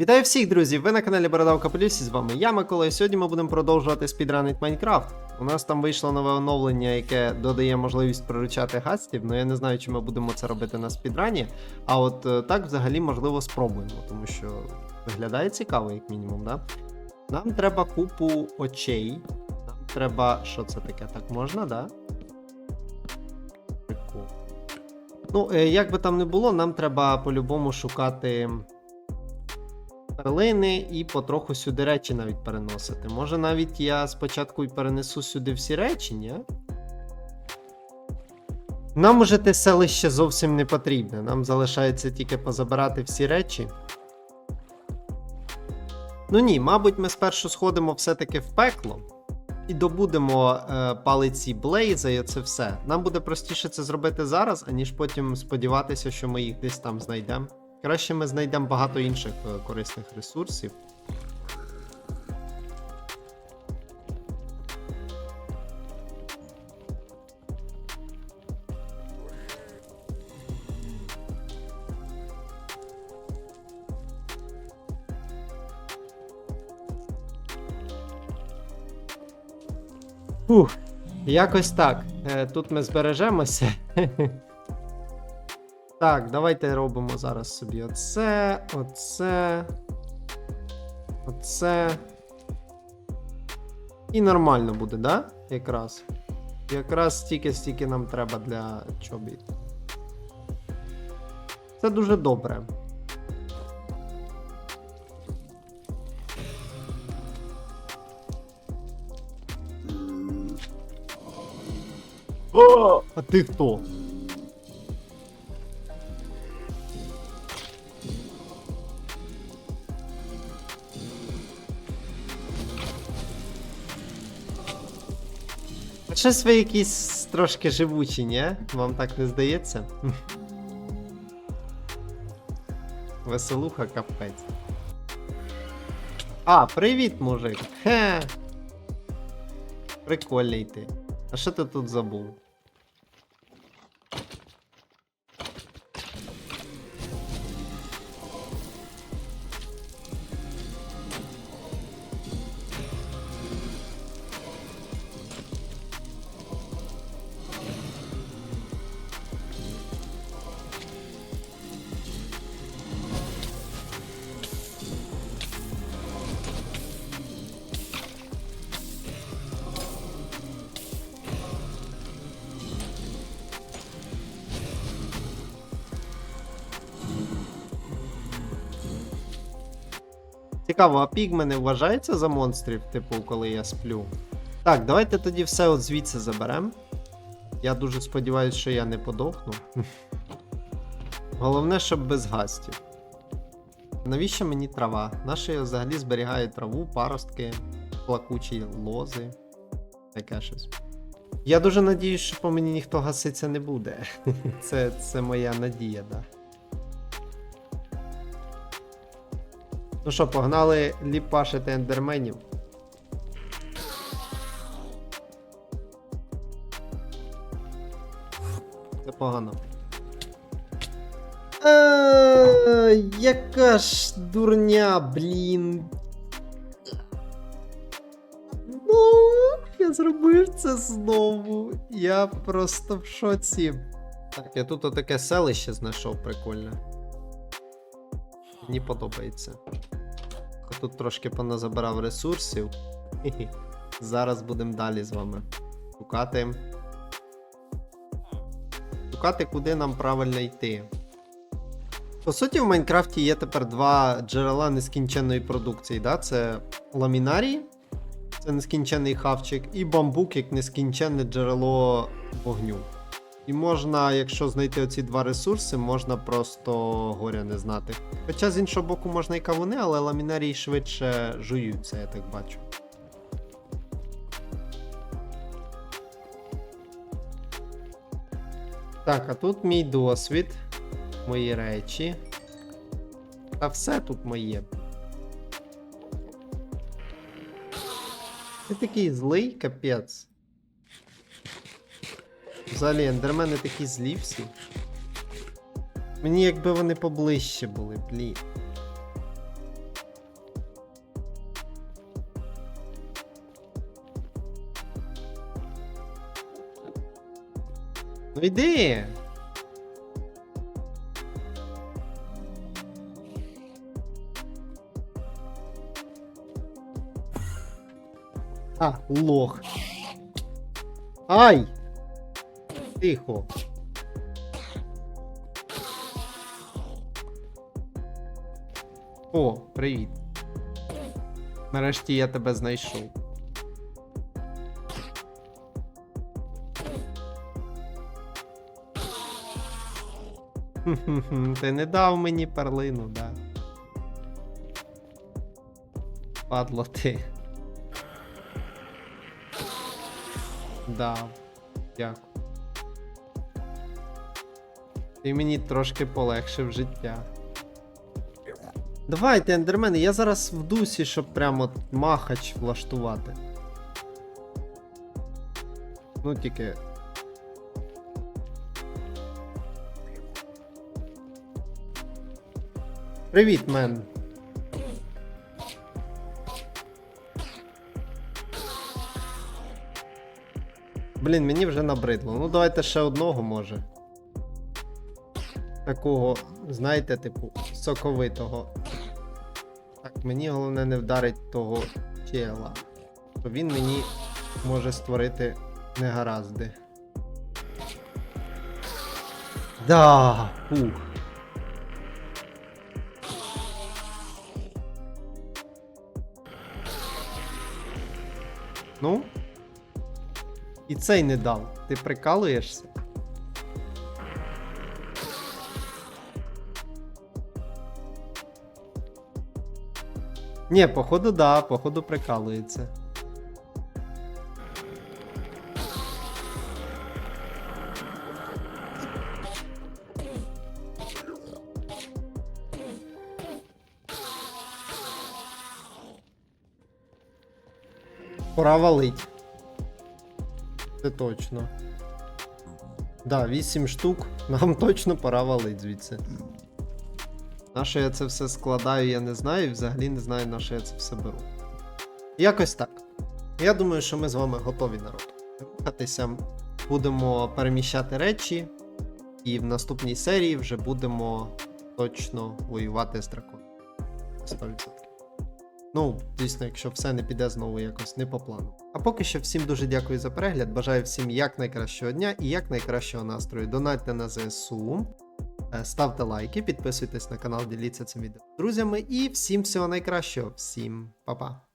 Вітаю всіх, друзі! Ви на каналі Бородавка Полюсі, з вами я, Микола, і сьогодні ми будемо продовжувати спідранить Майнкрафт. У нас там вийшло нове оновлення, яке додає можливість приручати гастів, але я не знаю, чи ми будемо це робити на спідрані. А от е, так взагалі можливо спробуємо, тому що виглядає цікаво, як мінімум, да? Нам треба купу очей. Нам треба. Що це таке? Так можна, да? Ну, е, як би там не було, нам треба по-любому шукати перлини і потроху сюди речі навіть переносити. Може навіть я спочатку і перенесу сюди всі речі, ні? Нам уже те селище зовсім не потрібне. Нам залишається тільки позабирати всі речі. Ну ні, мабуть, ми спершу сходимо все-таки в пекло і добудемо е, палиці Блейза, і це все. Нам буде простіше це зробити зараз, аніж потім сподіватися, що ми їх десь там знайдемо. Краще ми знайдемо багато інших е, корисних ресурсів. Фух, якось так. Е, Тут ми збережемося. Так, давайте робимо зараз собі оце, оце. Оце. І нормально буде, да? Якраз. Якраз стільки, стільки нам треба для чобіт. Це дуже добре. О! А ти хто? Щось ви якісь трошки живучі, ні? Вам так не здається? Веселуха капець. А, привіт, мужик. Хе. Прикольний ти. А що ти тут забув? Цікаво, а пігмени вважаються за монстрів, типу, коли я сплю. Так, давайте тоді все от звідси заберемо. Я дуже сподіваюся, що я не подохну. Головне, щоб без гастів. Навіщо мені трава? Наша я взагалі зберігаю траву, паростки, плакучі лози. Таке щось. Я дуже надіюсь, що по мені ніхто гаситься не буде. Це, це моя надія, да. Ну що, погнали ліпашити ендерменів. Це погано. А, яка ж дурня, блін. Ну, я зробив це знову. Я просто в шоці. Так, я тут отаке селище знайшов прикольне. Мені подобається. Тут трошки поназабирав ресурсів. Зараз будемо далі з вами шукати. Шукати, куди нам правильно йти. По суті, в Майнкрафті є тепер два джерела нескінченної продукції. Да? Це ламінарій, це нескінченний хавчик, і бамбук як нескінченне джерело вогню. І можна, якщо знайти оці два ресурси, можна просто горя не знати. Хоча з іншого боку можна і кавуни, але ламінарії швидше жуються, я так бачу. Так, а тут мій досвід, мої речі. Та все тут моє. Ти такий злий капець. Взагалі, ендермени такі злі всі. Мені якби вони поближче були, блін. Ну йди! А, лох. Ай! Тихо. О, привіт. Нарешті я тебе знайшов. Ти не дав мені перлину, да. Падло ти. Дав. Дякую. Ти мені трошки полегшив життя. Давайте, ендермени, я зараз в дусі, щоб прямо махач влаштувати. Ну тільки. Привіт, мен. Блін, мені вже набридло. Ну давайте ще одного може. Такого, знаєте, типу, соковитого. Так, мені головне не вдарить того чела. Бо він мені може створити негаразди. Да! Ух. Ну? І цей не дав. Ти прикалуєшся? Ні, походу, да, походу прикалується. Пора валить. Це точно. Да, 8 штук. Нам точно пора валить звідси. На що я це все складаю, я не знаю, і взагалі не знаю, на що я це все беру. Якось так. Я думаю, що ми з вами готові народ. Рухатися. Будемо переміщати речі, і в наступній серії вже будемо точно воювати з драконом. 100%. Ну, звісно, якщо все не піде знову якось не по плану. А поки що всім дуже дякую за перегляд. Бажаю всім якнайкращого дня і якнайкращого настрою. Донатьте на ЗСУ, ставте лайки, підписуйтесь на канал, діліться цим відео з друзями і всім всього найкращого. Всім па-па.